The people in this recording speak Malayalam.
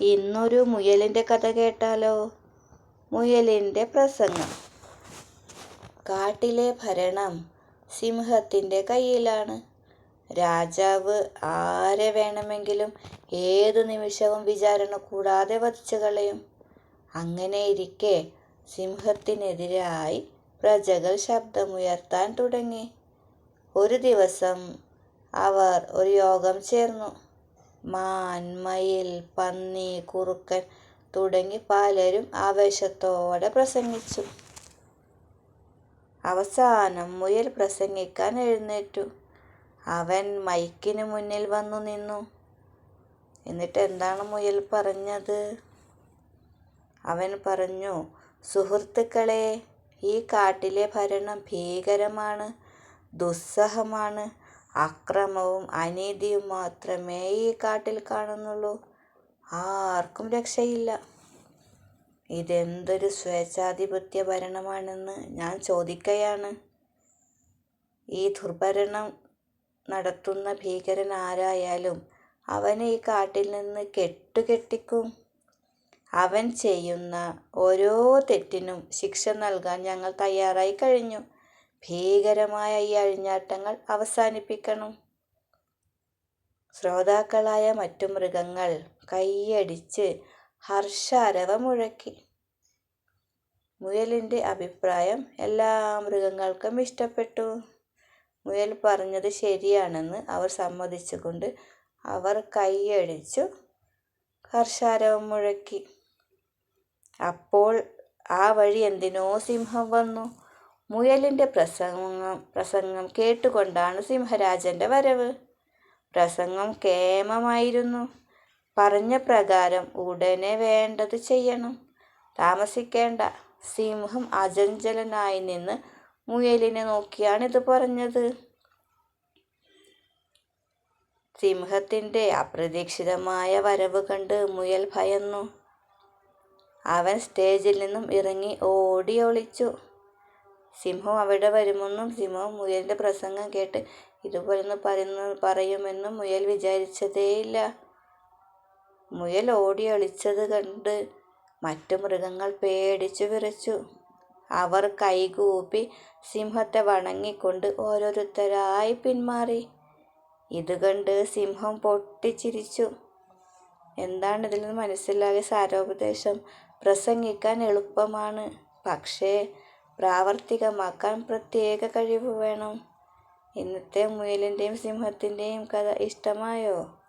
ഇന്നൊരു മുയലിന്റെ കഥ കേട്ടാലോ? മുയലിന്റെ പ്രസംഗം. കാട്ടിലെ ഭരണം സിംഹത്തിന്റെ കയ്യിലാണ്. രാജാവ് ആരെ വേണമെങ്കിലും ഏതു നിമിഷവും വിചാരണ കൂടാതെ വധിച്ചു കളയും. അങ്ങനെയിരിക്കെ സിംഹത്തിനെതിരായി പ്രജകൾ ശബ്ദമുയർത്താൻ തുടങ്ങി. ഒരു ദിവസം അവർ ഒരു യോഗം ചേർന്നു. മാൻ മയിൽ പന്നി കുറുക്കൻ തുടങ്ങി പലരും ആവേശത്തോടെ പ്രസംഗിച്ചു. അവസാനം മുയൽ പ്രസംഗിക്കാൻ എഴുന്നേറ്റു. അവൻ മൈക്കിന് മുന്നിൽ വന്നു നിന്നു. എന്നിട്ട് എന്താണ് മുയൽ പറഞ്ഞത്? അവൻ പറഞ്ഞു സുഹൃത്തുക്കളെ ഈ കാട്ടിലെ ഭരണം ഭീകരമാണ് ദുസ്സഹമാണ്. അക്രമവും അനീതിയും മാത്രമേ ഈ കാട്ടിൽ കാണുന്നുള്ളൂ. ആർക്കും രക്ഷയില്ല. ഇതെന്തൊരു സ്വേച്ഛാധിപത്യ ഭരണമാണെന്ന് ഞാൻ ചോദിക്കുകയാണ് ഈ ദുർഭരണം നടത്തുന്ന ഭീകരൻ ആരായാലും അവനെ ഈ കാട്ടിൽ നിന്ന് കെട്ടുകെട്ടിക്കും. അവൻ ചെയ്യുന്ന ഓരോ തെറ്റിനും ശിക്ഷ നൽകാൻ ഞങ്ങൾ തയ്യാറായി കഴിഞ്ഞു. ഭീകരമായ ഈ അഴിഞ്ഞാട്ടങ്ങൾ അവസാനിപ്പിക്കണം. ശ്രോതാക്കളായ മറ്റു മൃഗങ്ങൾ കൈയടിച്ച് ഹർഷാരവം മുഴക്കി മുയലിന്റെ അഭിപ്രായം എല്ലാ മൃഗങ്ങൾക്കും ഇഷ്ടപ്പെട്ടു. മുയൽ പറഞ്ഞത് ശരിയാണെന്ന് അവർ സമ്മതിച്ചുകൊണ്ട് അവർ കൈയടിച്ചു ഹർഷാരവം മുഴക്കി അപ്പോൾ ആ വഴി എന്തിനോ സിംഹം വന്നു. മുയലിന്റെ പ്രസംഗം പ്രസംഗം കേട്ടുകൊണ്ടാണ് സിംഹരാജന്റെ വരവ്. പ്രസംഗം കേമമായിരുന്നു. പറഞ്ഞ പ്രകാരം ഉടനെ വേണ്ടത് ചെയ്യണം. താമസിക്കേണ്ട സിംഹം അചഞ്ചലനായി നിന്ന് മുയലിനെ നോക്കിയാണ് ഇത് പറഞ്ഞത്. സിംഹത്തിന്റെ അപ്രതീക്ഷിതമായ വരവ് കണ്ട് മുയൽ ഭയന്നു. അവൻ സ്റ്റേജിൽ നിന്നും ഇറങ്ങി ഓടി ഒളിച്ചു. സിംഹം അവിടെ വരുമെന്നും സിംഹം മുയലിന്റെ പ്രസംഗം കേട്ട് ഇതുപോലൊന്ന് പറയുന്ന പറയുമെന്നും മുയൽ വിചാരിച്ചതേയില്ല. മുയൽ ഓടി ഒളിച്ചത് കണ്ട് മറ്റു മൃഗങ്ങൾ പേടിച്ചു വിറച്ചു. അവർ കൈകൂപ്പി സിംഹത്തെ വണങ്ങിക്കൊണ്ട് ഓരോരുത്തരായി പിന്മാറി. ഇത് കണ്ട് സിംഹം പൊട്ടിച്ചിരിച്ചു. എന്താണ് ഇതിൽ നിന്ന് മനസ്സിലാകിയ സാരോപദേശം? പ്രസംഗിക്കാൻ എളുപ്പമാണ്. പക്ഷേ പ്രാവർത്തികമാക്കാൻ പ്രത്യേക കഴിവ് വേണം. ഇന്നത്തെ മുയലിന്റെയും സിംഹത്തിന്റെയും കഥ ഇഷ്ടമായോ?